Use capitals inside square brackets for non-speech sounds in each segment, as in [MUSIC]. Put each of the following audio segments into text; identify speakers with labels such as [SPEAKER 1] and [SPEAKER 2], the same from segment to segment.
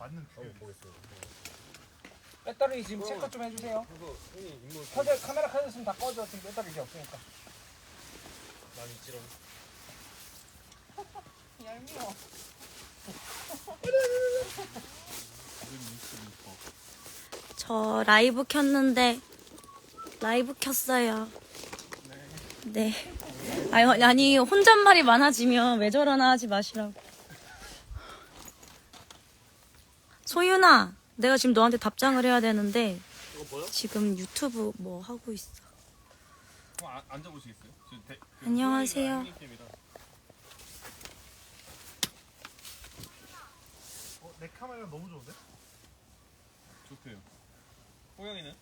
[SPEAKER 1] 맞는 비율 보겠어요.
[SPEAKER 2] 배터리 지금 체크 좀 해주세요.
[SPEAKER 3] 그래서 형님 인물
[SPEAKER 2] 카메라 켜졌으면 다 꺼져. 지금 배터리 이제 없으니까.
[SPEAKER 3] 많이 찌렁. [LAUGHS]
[SPEAKER 4] 얄미워. [LAUGHS]
[SPEAKER 5] 저 라이브 켰는데 라이브 켰어요. 네. 아니, 아니 혼잣말이 많아지면 왜 저러나 하지 마시라고. 소윤아, 내가 지금 너한테 답장을 해야 되는데
[SPEAKER 3] 이거 뭐야?
[SPEAKER 5] 지금 유튜브 뭐 하고 있어.
[SPEAKER 3] 형 아, 앉아보시겠어요? 지금 대, 그
[SPEAKER 5] 안녕하세요.
[SPEAKER 3] 형님 때문이라.
[SPEAKER 1] 어, 내 카메라 너무 좋은데?
[SPEAKER 3] 좋대요. 호영이는?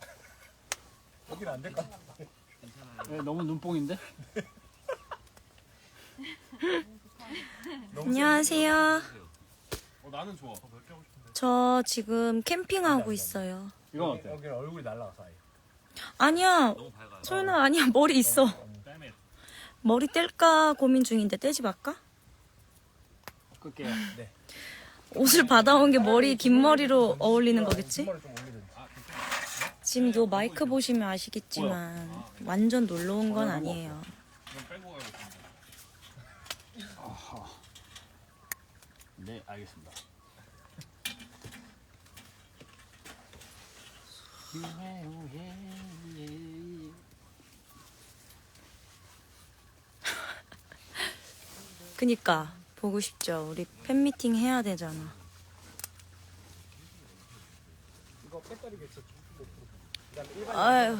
[SPEAKER 3] [LAUGHS]
[SPEAKER 2] 여기는 안 될까?
[SPEAKER 6] 왜 너무 눈뽕인데? [LAUGHS]
[SPEAKER 5] 안녕하세요.
[SPEAKER 3] 어 나는 좋아.
[SPEAKER 1] 더 넓게 하고 싶은데.
[SPEAKER 5] 저 지금 캠핑하고 있어요.
[SPEAKER 6] 이건 어때?
[SPEAKER 2] 여기 얼굴이 날라가서 아예.
[SPEAKER 5] 아니야. 소윤아 아니야. 머리 있어. 머리 뗄까 고민 중인데 떼지 말까?
[SPEAKER 6] 끌게요.
[SPEAKER 5] 옷을 받아온 게 머리 긴 머리로 어울리는 거겠지?
[SPEAKER 2] 머리 좀 올리든지.
[SPEAKER 5] 지금 요 마이크 보시면 아시겠지만 완전 놀러 온 건 아니에요.
[SPEAKER 3] 빼고.
[SPEAKER 6] 아하. 네, 알겠습니다. [LAUGHS]
[SPEAKER 5] 그니까 보고 싶죠. 우리 팬미팅 해야 되잖아. 아유.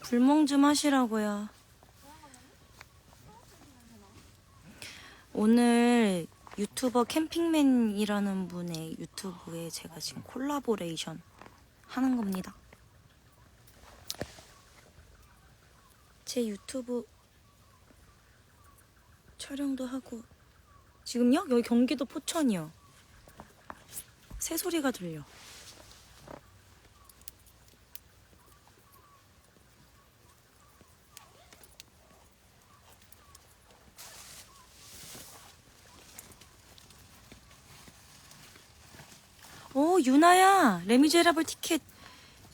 [SPEAKER 5] 불멍 좀 하시라고요. 오늘 유튜버 캠핑맨이라는 분의 유튜브에 제가 지금 콜라보레이션 하는 겁니다. 제 유튜브 촬영도 하고 지금요? 여기 경기도 포천이요. 새소리가 들려. 오, 유나야. 레미제라블 티켓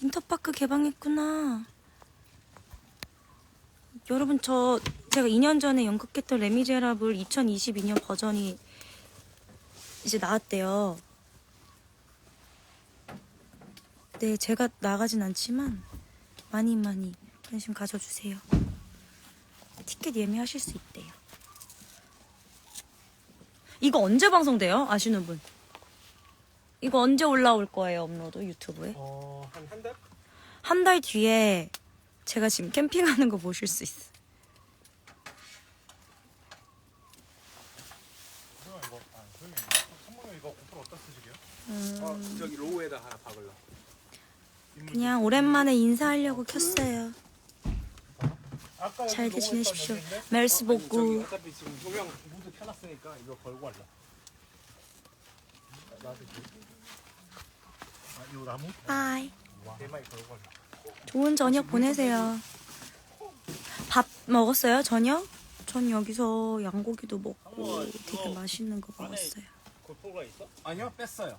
[SPEAKER 5] 인터파크 개방했구나. 여러분, 저, 제가 2년 전에 연극했던 레미제라블 2022년 버전이 이제 나왔대요. 네, 제가 나가진 않지만 많이 많이 관심 가져주세요. 티켓 예매하실 수 있대요. 이거 언제 방송돼요? 아시는 분? 이거 언제 올라올 거예요, 업로드 유튜브에?
[SPEAKER 2] 어, 한 한 달?
[SPEAKER 5] 한 달 뒤에 제가 지금 캠핑하는 거 보실 수 있어.
[SPEAKER 1] 소영아 이거, 아, 소영이 선물은 이거 고프로 어디다 쓰시게요?
[SPEAKER 2] 어, 저기 로우에다 하나 박을라.
[SPEAKER 5] 그냥 오랜만에 인사하려고 켰어요.
[SPEAKER 2] 아까
[SPEAKER 5] 잘
[SPEAKER 2] 여기
[SPEAKER 5] 지내십시오.
[SPEAKER 2] 여기인데?
[SPEAKER 5] 멜스
[SPEAKER 2] 어, 아니,
[SPEAKER 5] 복구.
[SPEAKER 2] 저기 어차피 지금 조명 무드 켜놨으니까 이거 걸고 할라. 나도
[SPEAKER 1] 아, 이 나무?
[SPEAKER 5] 바이. 좋은 저녁 보내세요. 밥 먹었어요, 저녁? 전 여기서 양고기도 먹고 되게 맛있는 거 먹었어요.
[SPEAKER 3] 고프로가 있어?
[SPEAKER 2] 아니요, 뺐어요.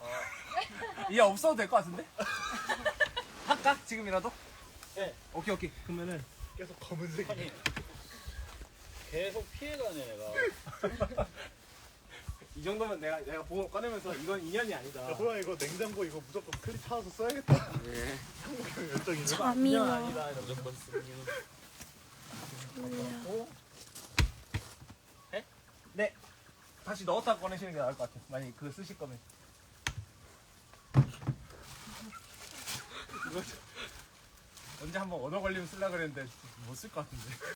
[SPEAKER 2] [LAUGHS] 이제 없어도 될 것 같은데? [LAUGHS] 할까? 지금이라도?
[SPEAKER 3] 네.
[SPEAKER 2] 오케이, 오케이. 그러면은
[SPEAKER 1] 계속 검은색이.
[SPEAKER 6] 계속 피해가네, 내가. [LAUGHS]
[SPEAKER 2] 이 정도면 내가 내가 보고 꺼내면서 이건 인연이 아니다.
[SPEAKER 1] 야, 소영아 이거 냉장고 이거 무조건 클립 타서 써야겠다.
[SPEAKER 2] 예.
[SPEAKER 1] 한국형 열정이네.
[SPEAKER 5] 잠이요.
[SPEAKER 2] 아니다.
[SPEAKER 3] 무조건 쓰는
[SPEAKER 2] 어? 네? 네. 다시 넣었다 꺼내시는 게 나을 것 같아요. 만약 그거 쓰실 거면. [LAUGHS] 이거 언제 한번 얻어 걸리면 쓰려 그랬는데 못 쓸 것 같은데.